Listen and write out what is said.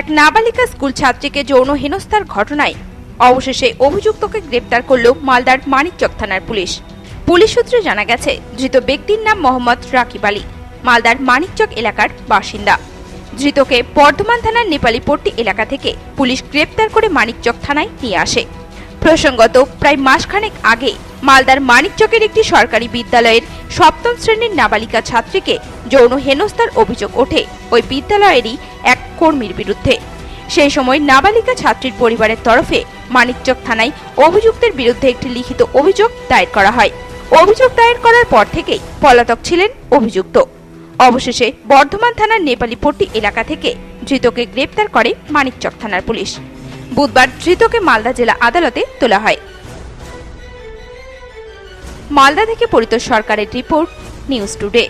এক নাবালিকা স্কুল ছাত্রীকে যৌন হেনস্থার ঘটনায় অবশেষে অভিযুক্তকে গ্রেপ্তার করল মালদার মানিকচক থানার পুলিশ। পুলিশ সূত্রে জানা গেছে, ধৃত ব্যক্তির নাম মোহাম্মদ রাকিব আলী, মালদার মানিকচক এলাকার বাসিন্দা। ধৃতকে বর্ধমান থানার নেপালিপট্টি এলাকা থেকে পুলিশ গ্রেপ্তার করে মানিকচক থানায় নিয়ে আসে। প্রসঙ্গত প্রায় মাসখানেক আগে মালদার মানিকচকের একটি সরকারি বিদ্যালয়ের সপ্তম শ্রেণির নাবালিকা ছাত্রীকে যৌন হেনস্থার অভিযোগ ওঠে। ওই বিদ্যালয়েরই এক কর্মীর বিরুদ্ধে। সেই সময় নাবালিকা ছাত্রীর পরিবারের তরফে মানিকচক থানায় অভিযুক্তের বিরুদ্ধে একটি লিখিত অভিযোগ দায়ের করা হয়। অভিযোগ দায়ের করার পর থেকেই পলাতক ছিলেন অভিযুক্ত। অবশেষে বর্ধমান থানার নেপালিপট্টি এলাকা থেকে ধৃতকে গ্রেপ্তার করে মানিকচক থানার পুলিশ। বুধবার ধৃতকে মালদা জেলা আদালতে তোলা হয়। মালদা থেকে পরিতোষ সরকারের রিপোর্ট নিউজ টুডে।